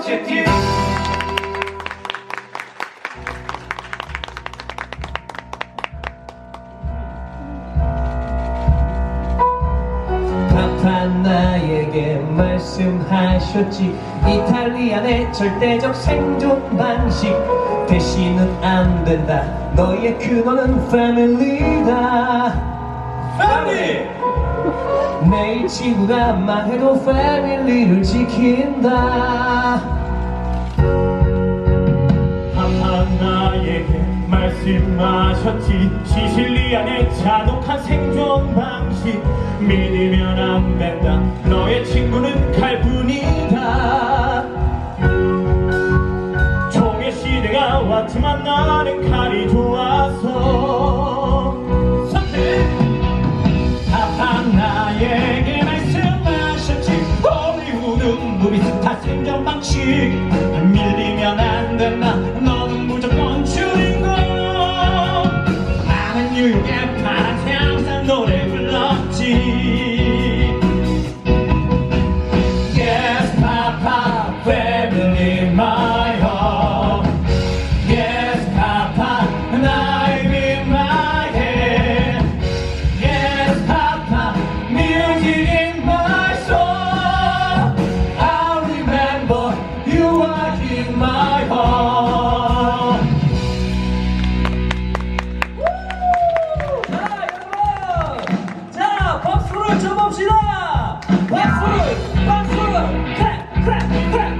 포체티 파파 나에게 말씀하셨지. 이탈리안의 절대적 생존 방식. 대신은 안 된다. 너의 근원은 패밀리다. 패밀리 내일 친구가 망해도 패밀리를 지킨다. 파파 나에게 말씀하셨지. 시실리안의 잔혹한 생존 방식. 믿으면 안 된다. 너의 친구는 칼뿐이다. 총의 시대가 왔지만 나는 칼이 좋아서 Trong. 쳐봅시다. 박수 박수 클랩 클랩 클랩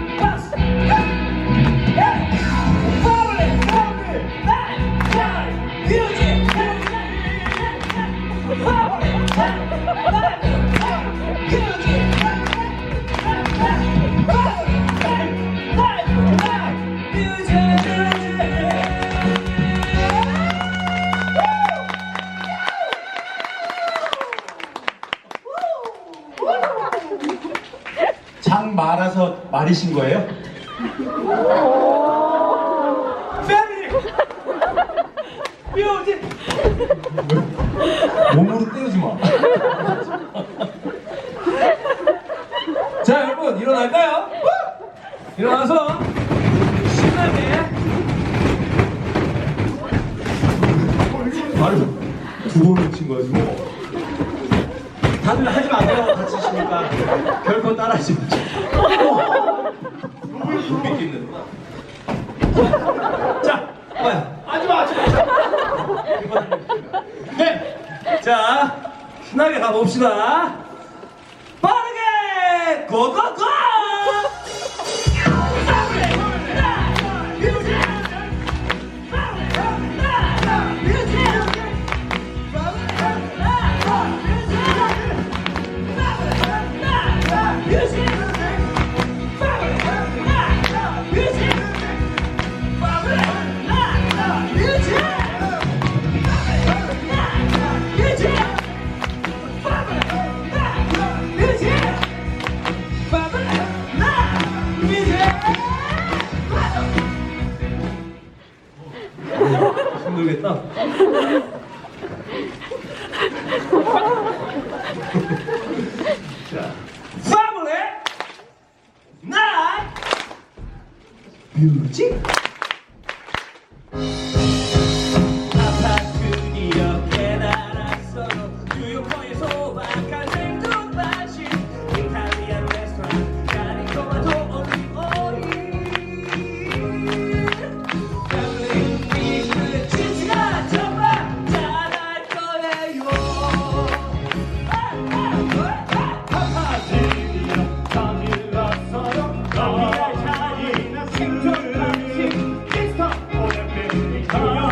말아서 말이신 거예요? 패밀리! 뮤직! 몸으로 때우지 마. 자 여러분 일어날까요? 일어나서 신나게 말을 두 번을 친 거야, 지금. 다들 하지 마세요. 다치시니까. 결코 따라하지 마세요. 못 믿겠는구나. 자, 어, 하지 마, 하지 마. 네. 자 신나게 가봅시다 빠르게 고고고 힘들겠다 Bye.